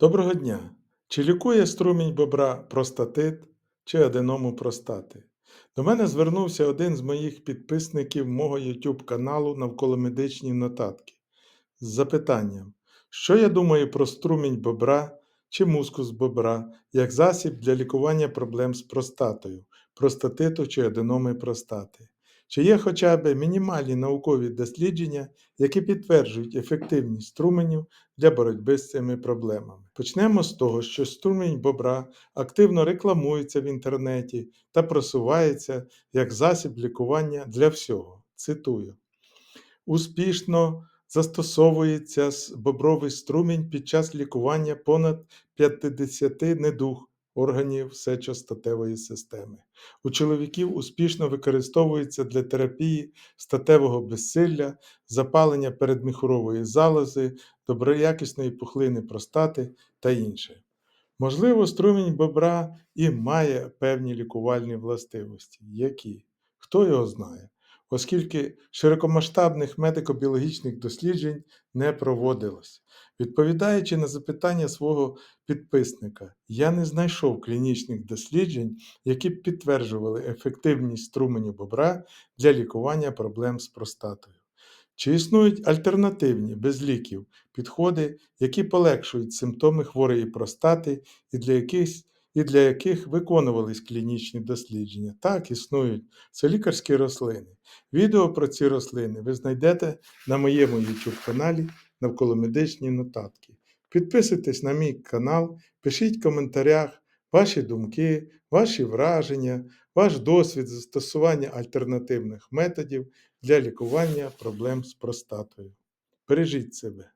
Доброго дня! Чи лікує струмінь бобра простатит чи аденому простати? До мене звернувся один з моїх підписників мого YouTube каналу Навколомедичні нотатки з запитанням, що я думаю про струмінь бобра чи мускус бобра як засіб для лікування проблем з простатою, простатиту чи аденоми простати. Чи є хоча б мінімальні наукові дослідження, які підтверджують ефективність струменів для боротьби з цими проблемами? Почнемо з того, що струмінь бобра активно рекламується в інтернеті та просувається як засіб лікування для всього. Цитую: успішно застосовується бобровий струмінь під час лікування понад 50 недуг органів сечостатевої системи. У чоловіків успішно використовується для терапії статевого безсилля, запалення передміхурової залози, доброякісної пухлини простати та інше. Можливо, струмінь бобра і має певні лікувальні властивості. Які? Хто його знає? Оскільки широкомасштабних медико-біологічних досліджень не проводилось. Відповідаючи на запитання свого підписника, я не знайшов клінічних досліджень, які б підтверджували ефективність струменю бобра для лікування проблем з простатою. Чи існують альтернативні без ліків підходи, які полегшують симптоми хворої простати і для яких, і для яких виконувались клінічні дослідження? Так, існують. Це лікарські рослини. Відео про ці рослини ви знайдете на моєму YouTube каналі Навколомедичні нотатки. Підписуйтесь на мій канал, пишіть в коментарях ваші думки, ваші враження, ваш досвід застосування альтернативних методів для лікування проблем з простатою. Бережіть себе.